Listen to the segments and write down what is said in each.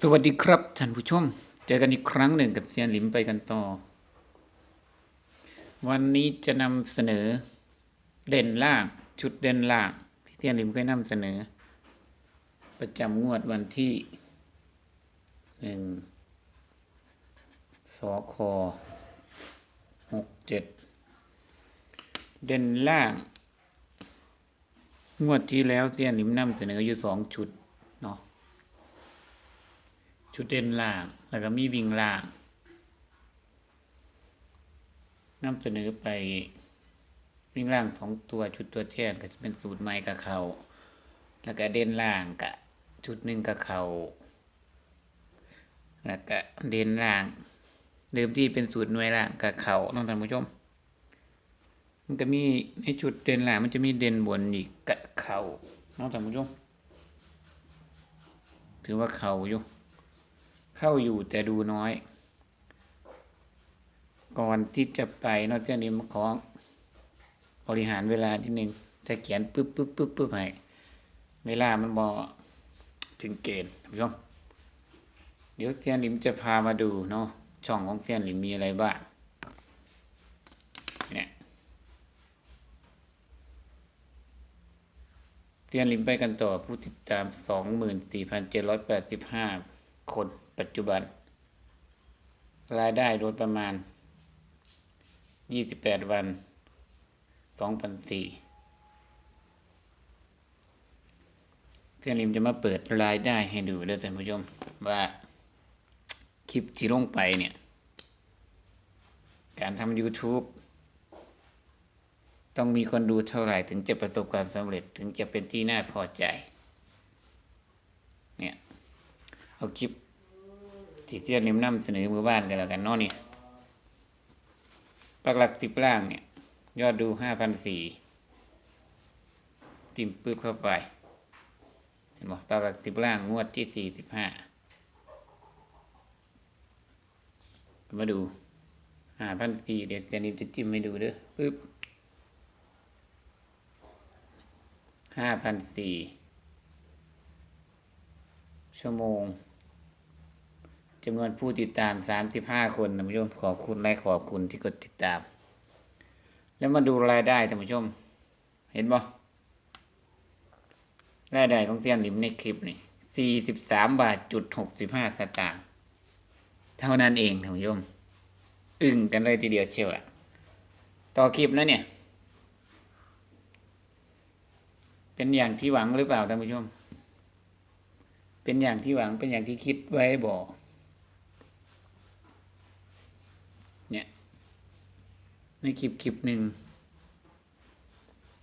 สวัสดีครับท่านผู้ชม เจอกันอีกครั้งหนึ่งกับเซียนหลิมไปกันต่อ วันนี้จะนำเสนอเด่นล่างชุดเด่นล่าง ที่เซียนหลิมเคยนำเสนอ ประจำงวดวันที่หนึ่งสอคอหกเจ็ดเด่นล่าง งวดที่แล้วเซียนหลิมนำเสนออยู่สองชุด ชุดเด่นล่าง แล้วก็มีวิ่งล่างนำเสนอไปวิ่งล่างสองตัวชุดตัวแทนก็จะเป็นสูตรใหม่กับเขาแล้วก็เด่นล่างกับชุดหนึ่งกับเขาแล้วก็เด่นล่างเดิมที่เป็นสูตรหน่วยล่างกับเขาน้องท่านผู้ชม มันก็มีในชุดเด่นล่างมันจะมีเด่นบนอีกกับเขาน้องท่านผู้ชมถือว่าเขาอยู่ เข้าอยู่แต่ดูน้อย ก่อนที่จะไปนอกจากนี้มาขอบริหารเวลานิดนึงจะเขียนปึ๊บปึ๊บปึ๊บปึ๊บให้เวลามันบอถึงเกณฑ์ท่านผู้ชมเดี๋ยวเซียนลิมจะพามาดูเนาะช่องของเซียนลิมมีอะไรบ้างเนี่ยเซียนลิมไปกันต่อผู้ติดตามสองหมื่นสี่พันเจ็ดร้อยแปดสิบห้าคน ปัจจุบัน รายได้โดยประมาณ 28 วัน 2,004เซียนริมจะมาเปิดรายได้ให้ดูเด้อท่านผู้ชมว่าคลิปที่ลงไปเนี่ย การทำ YouTube ต้องมีคนดูเท่าไหร่ถึงจะประสบความสำเร็จถึงจะเป็นที่น่าพอใจ เนี่ย เอาคลิป ที่เทียนริมน้ำเสนอมือบ้านกันแล้วกันเนาะนี่ยปักหลักสิบล่างเนี่ย ยอดดูห้าพันสี่ติมปึ๊บเข้าไป เห็นบ่ปักหลักสิบล่างงวดที่สี่สิบห้ามาดูห้าพันสี่เดี๋ยวเจนิมจะจิ้มให้ดูเด้อปึ๊บห้าพันสี่ชั่วโมง จำนวนผู้ติดตาม35คนท่านผู้ชมขอบคุณและขอบคุณที่กดติดตาม แล้วมาดูรายได้ท่านผู้ชม เห็นบ่รายได้ของเซียนหลิมในคลิปนี่43บาทจุด65สตางค์เท่านั้นเองท่านผู้ชมอึ้งกันเลยทีเดียวเชียวอะต่อคลิปนะเนี่ย เป็นอย่างที่หวังหรือเปล่าท่านผู้ชม เป็นอย่างที่หวังเป็นอย่างที่คิดไว้บอก เนี่ย ในคลิปคลิปหนึ่ง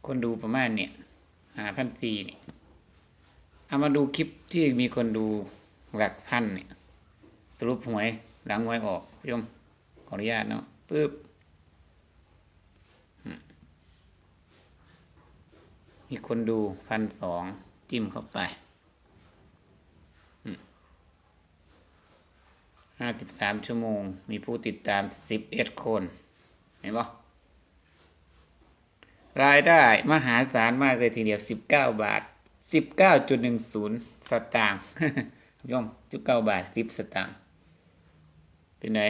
คนดูประมาณเนี่ยหาพันสี่เนี่ยเอามาดูคลิปที่มีคนดูหลักพันเนี่ยสรุปหวยหลังหวยออกพี่ชมขออนุญาตเนาะปึ๊บมีคนดูพันสองจิ้มเข้าไปห้าสิบสามชั่วโมง มีผู้ติดตามสิบเอ็ดคน เห็นปะรายได้มหาศาลมากเลยทีเดียวสิบเก้าบาทสิบเก้าจุดหนึ่งศูนย์สตางค์ย่อมสิบเก้าบาทสิบสตางค์เป็นไง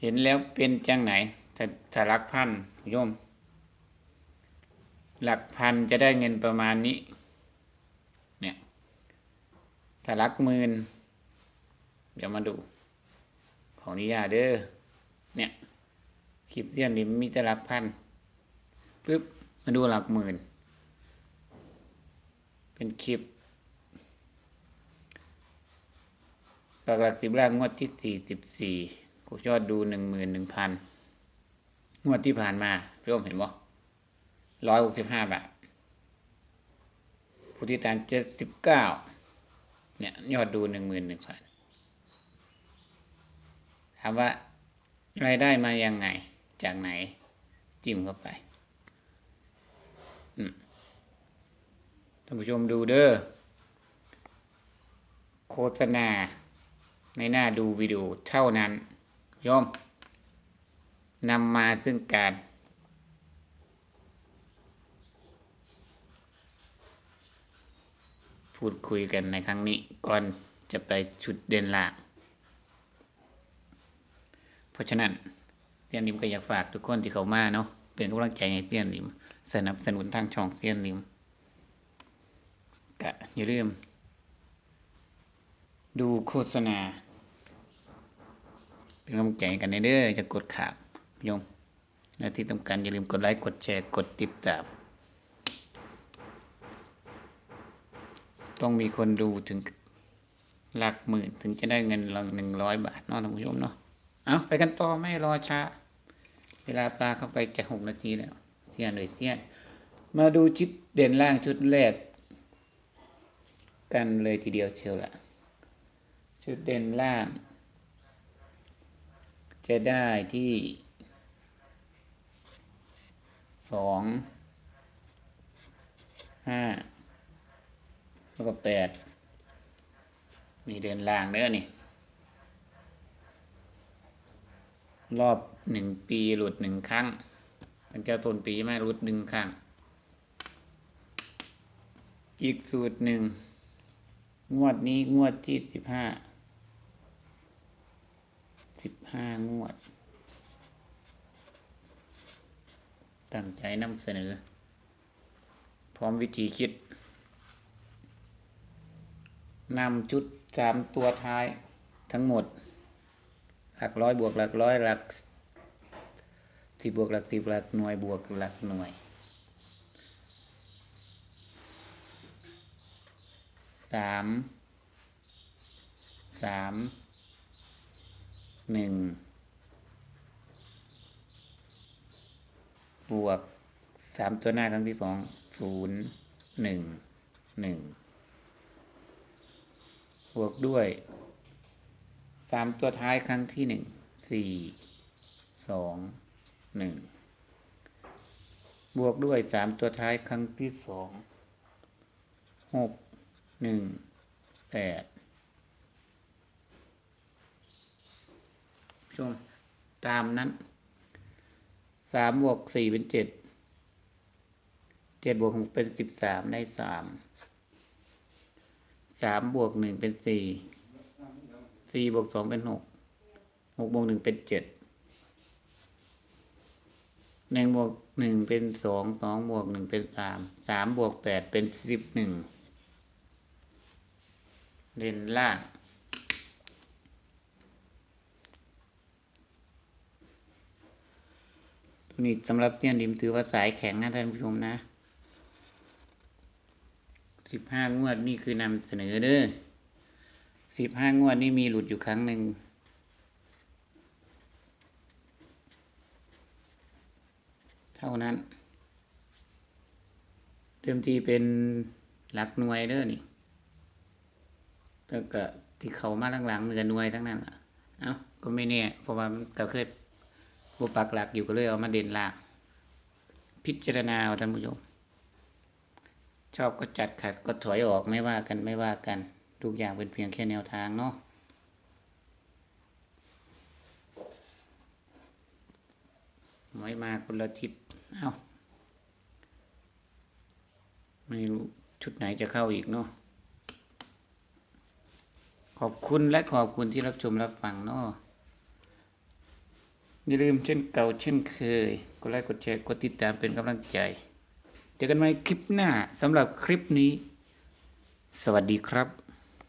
เห็นแล้วเป็นจังไหนถ้าถ้าหลักพันโย่อมหลักพันจะได้เงินประมาณนี้ เนี่ยถ้าหลักหมื่น เดี๋ยวมาดู ขออนุญาเด้อเนี่ยคลิปเสี้ยนนี่มีแต่หลักพันปึ๊บมาดูหลักหมื่น เป็นคลิปปากหลักสิบล่างงวดที่สี่สิบสี่กูยอดดูหนึ่งหมื่นหนึ่งพันงวดที่ผ่านมาพี่อมเห็นบ่ร้อยหกสิบห้าบาทผู้ติดตามเจ็ดสิบเก้าเนี่ยยอดดูหนึ่งหมื่นหนึ่งพันามว่ารายได้มายังไง จากไหน จิ้มเข้าไปท่านผู้ชมดูเด้อโฆษณา ในหน้าดูวิดีโอเท่านั้นโยมนำมาซึ่งการพูดคุยกันในครั้งนี้ก่อนจะไปชุดเด่นหล่าง เพราะฉะนั้นเซียนริมก็อยากฝากทุกคนที่เขามาเนาะเป็นกำลังใจให้เซียนริม สนับสนุนทางช่องเซียนริมก็อย่าลืม ดูโฆษณา เป็นกำลังใจกันในเด้อจะกดขามโยมและที่สำคัญอย่าลืมกดไลค์กดแชร์กดติดตาม ต้องมีคนดูถึงหลักหมื่นถึงจะได้เงินละหนึ่งร้อยบาทเนาะท่านผู้ชมเนาะ เอาไปกันต่อไม่รอช้า เวลาปลาเข้าไปจะหกนาทีแล้วเสียนเลยเสียน มาดูชิปเด่นล่างชุดแรก กันเลยทีเดียวเชียวละชุดเด่นล่าง จะได้ที่สองห้าแล้วก็แปดมีเดินล่างเด้อนี่ รอบหนึ่งปีหลุดหนึ่งครั้ง มันจะต้นปีไม่หลุดหนึ่งครั้ง อีกสูตรหนึ่ง งวดนี้งวดที่สิบห้าสิบห้างวด ตั้งใจนำเสนอ พร้อมวิธีคิดนำชุดสามตัวท้ายทั้งหมด ลักร้อยบวกหลักร้อยหลักสิบบวกหลักสิบหลักหน่วยบวกหลักหน่วย สาม สาม หนึ่ง บวกสามตัวหน้าครั้งที่สอง ศูนย์ หนึ่ง หนึ่ง บวกด้วย สามตัวท้ายครั้งที่หนึ่งสี่สองหนึ่งบวกด้วยสามตัวท้ายครั้งที่สองหกหนึ่งแปดชมตามนั้นสามบวกสี่เป็นเจ็ดเจ็ดบวกหกเป็นสิบสามได้สามสามบวกหนึ่งเป็นสี่ สี่บวกสองเป็นหกหกบวกหนึ่งเป็นเจ็ดหนึ่งบวกหนึ่งเป็นสองสองบวกหนึ่งเป็นสามสามบวกแปดเป็นสิบหนึ่งเด่นล่างตัวนี้สำหรับเตี้ยนดิมถือว่าสายแข็งนะท่านผู้ชมนะสิบห้างวดนี่คือนำเสนอเด้อ สิบห้างวดนี่มีหลุดอยู่ครั้งหนึ่งเท่านั้น เดิมทีเป็นหลักหน่วยเด้อนี่แล้วก็ที่เขามาหลังๆเหนือหน่วยทั้งนั้นล่ะเอ้าก็ไม่แน่เพราะว่าก็เคยบุปักหลักอยู่ก็เลยเอามาเด่นหลักพิจารณาเอาท่านผู้ชม ชอบก็จัดขัดก็ถอยออกไม่ว่ากันไม่ว่ากัน ทุกอย่างเป็นเพียงแค่แนวทางเนาะไม่มาคนละทิศเอ้า ไม่รู้ ชุดไหนจะเข้าอีกเนาะขอบคุณและขอบคุณที่รับชมรับฟังเนาะอย่าลืมเช่นเก่าเช่นเคย กดไลค์กดแชร์กดติดตามเป็นกำลังใจ เจอกันใหม่คลิปหน้าสำหรับคลิปนี้ สวัสดีครับ